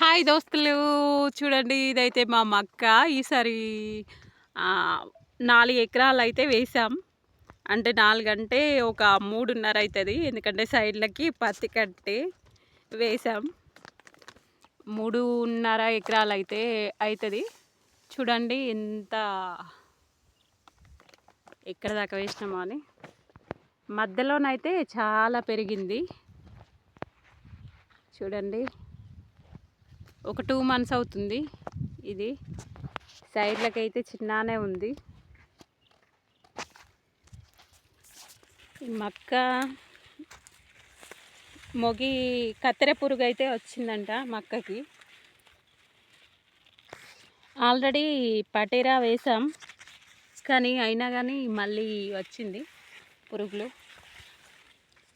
Hi దోస్తులు. చూడండి ఇదైతే మా మక్క. ఈసారి నాలుగు ఎకరాలు అయితే వేసాం. అంటే నాలుగంటే ఒక మూడున్నర అవుతుంది ఎందుకంటే సైడ్లకి పత్తి కట్టి వేసాం. మూడున్నర ఎకరాలు అయితే అవుతుంది చూడండి ఎంత ఎక్కడ దాకా వేసినామో అని. మధ్యలోనైతే చాలా పెరిగింది. చూడండి. ఒక టూ మంత్స్ అవుతుంది. ఇది సైడ్లకైతే చిన్ననే ఉంది. మక్క మొగి కత్తెర పురుగు అయితే వచ్చిందంట మక్కకి. ఆల్రెడీ పటేరా వేసాం కానీ అయినా కానీ మళ్ళీ వచ్చింది పురుగులు.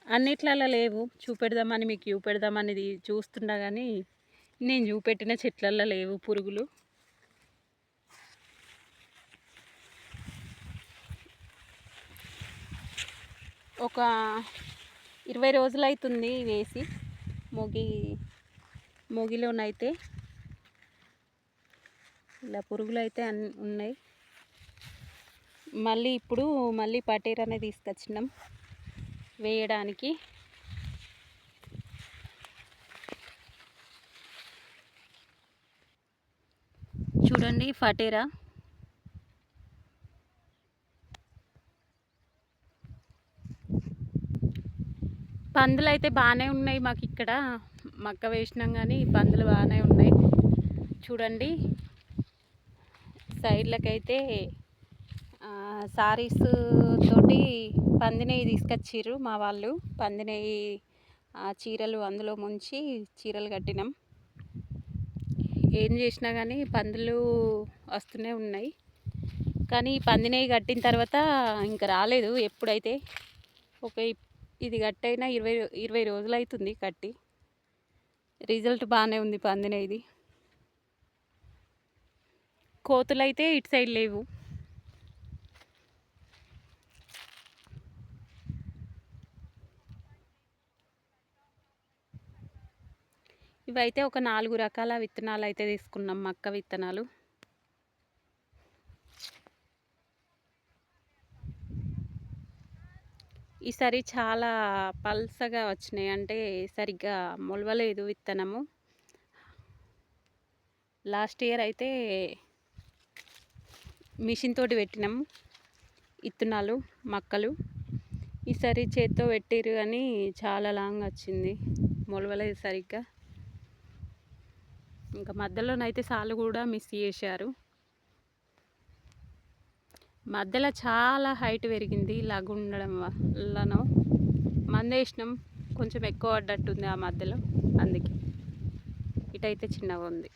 అన్నిట్లలో లేవు చూపెడదామని మీకు చూపెడదామని ఇది చూస్తున్నా కానీ నేను చూపెట్టిన చెట్లల్లో లేవు పురుగులు. ఒక ఇరవై రోజులు అవుతుంది వేసి మొగి మొగిలోనైతే. ఇలా పురుగులు అయితే అన్ ఉన్నాయి. మళ్ళీ ఇప్పుడు మళ్ళీ పటేర్ అనేది తీసుకొచ్చినాం వేయడానికి. చూడండి ఫటేరా. పందులు అయితే బాగానే ఉన్నాయి మాకు ఇక్కడ. మక్క వేసినాం కానీ పందులు బాగానే ఉన్నాయి. చూడండి సైడ్లకైతే సారీస్ తోటి పందినేయి తీసుకొచ్చిర్రు మా వాళ్ళు. పందినేయి చీరలు అందులో ముంచి చీరలు కట్టినాం. ఏం చేసినా కానీ పందులు వస్తూనే ఉన్నాయి. కానీ పందినేయి కట్టిన తర్వాత ఇంకా రాలేదు ఎప్పుడైతే. ఒక ఇది కట్టయినా ఇరవై ఇరవై రోజులు అవుతుంది కట్టి. రిజల్ట్ బాగానే ఉంది పందినేది. కోతులు అయితే ఇటు సైడ్ లేవు. ఇవైతే ఒక నాలుగు రకాల విత్తనాలు అయితే తీసుకున్నాం మక్క విత్తనాలు. ఈసారి చాలా పల్సగా వచ్చినాయి అంటే సరిగ్గా మొలవలేదు విత్తనము. లాస్ట్ ఇయర్ అయితే మిషన్ తోటి పెట్టినాము విత్తనాలు మక్కలు. ఈసారి చేత్తో పెట్టిరు కానీ చాలా లాంగ్ వచ్చింది మొలవలేదు సరిగ్గా. ఇంకా మధ్యలోనైతే సాలు కూడా మిస్ చేశారు. మధ్యలో చాలా హైట్ పెరిగింది ఇలాగ ఉండడం వల్లనో. మందేసినాం కొంచెం ఎక్కువ పడ్డట్టుంది ఆ మధ్యలో అందుకే. ఇటైతే చిన్నగా ఉంది.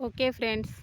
Okay friends.